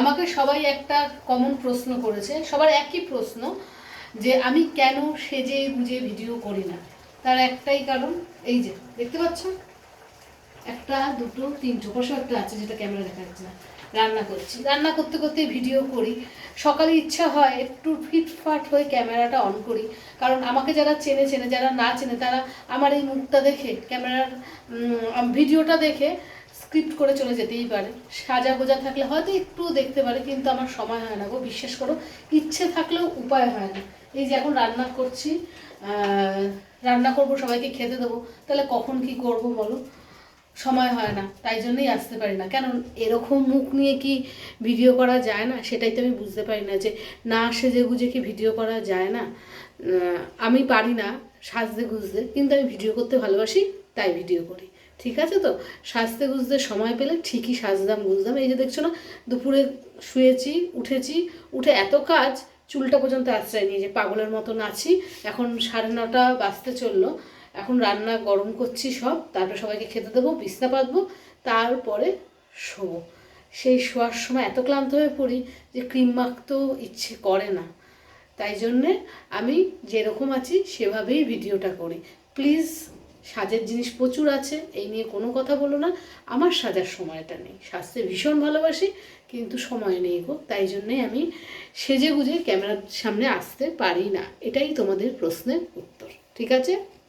আমাকে সবাই একটা কমন প্রশ্ন করেছে, সবার একই প্রশ্ন যে আমি কেন সেজে গুজে ভিডিও করি না? তার একটাই কারণ, এই যে, দেখতে পাচ্ছ? একটা, দুটো তিনটে পাশে একটা আছে যেটা ক্যামেরা দেখা যাচ্ছে না। রান্না করছি। রান্না করতে করতে ভিডিও করি। সকালে ইচ্ছা হয় একটু ফিটফাট হয়ে ক্যামেরাটা অন করি। কারণ আমাকে যারা চেনে চেনে, যারা না চেনে, তারা আমার এই মুখটা দেখে ক্যামেরার ভিডিওটা দেখে স্ক্রিপ্ট করে চলে যেতেই পারে। সাজা গোজা থাকলে হয়তো একটু দেখতে পারে, কিন্তু আমার সময় হয় না গো, বিশ্বাস করো, ইচ্ছে থাকলেও উপায় হয় না। এই যে এখন রান্না করছি রান্না করব, সবাইকে খেতে দেবো, তাহলে কখন কি করব বলো? সময় হয় না, তাই জন্যই আসতে পারি না। কেন, এরকম মুখ নিয়ে কি ভিডিও করা যায় না? সেটাই তো আমি বুঝতে পারি না যে না সেজে গুজে কি ভিডিও করা যায় না। আমি পারি না সাজতে গুজতে, কিন্তু আমি ভিডিও করতে ভালোবাসি, তাই ভিডিও করি। ঠিক আছে তো? সাজতে গুজতে সময় পেলে ঠিকই সাজদাম গুজদাম এই যে দেখছ না, দুপুরে শুয়েছি, উঠেছি, উঠে এত কাজ, চুলটা পর্যন্ত আশ্রয় নিয়ে যে পাগলের মতো নাচি এখন সাড়ে নটা বাজতে চলল। এখন রান্না গরম করছি সব, তারপরে সবাইকে খেতে দেবো, বিছনা পাতবো, তারপরে শোবো। সেই শোয়ার সময় এত ক্লান্ত হয়ে পড়ি যে ক্রিম মাখতেও ইচ্ছে করে না। তাই জন্যে আমি যেরকম আছি সেভাবেই ভিডিওটা করি। প্লিজ সাজের জিনিস প্রচুর আছে, এই নিয়ে কোনো কথা বলো না। আমার সাজার সময়টা নেই। সাজতে ভীষণ ভালোবাসি, কিন্তু সময় নেই গো। তাই জন্যে আমি সেজে গুজে ক্যামেরার সামনে আসতে পারি না। এটাই তোমাদের প্রশ্নের উত্তর। ঠিক আছে?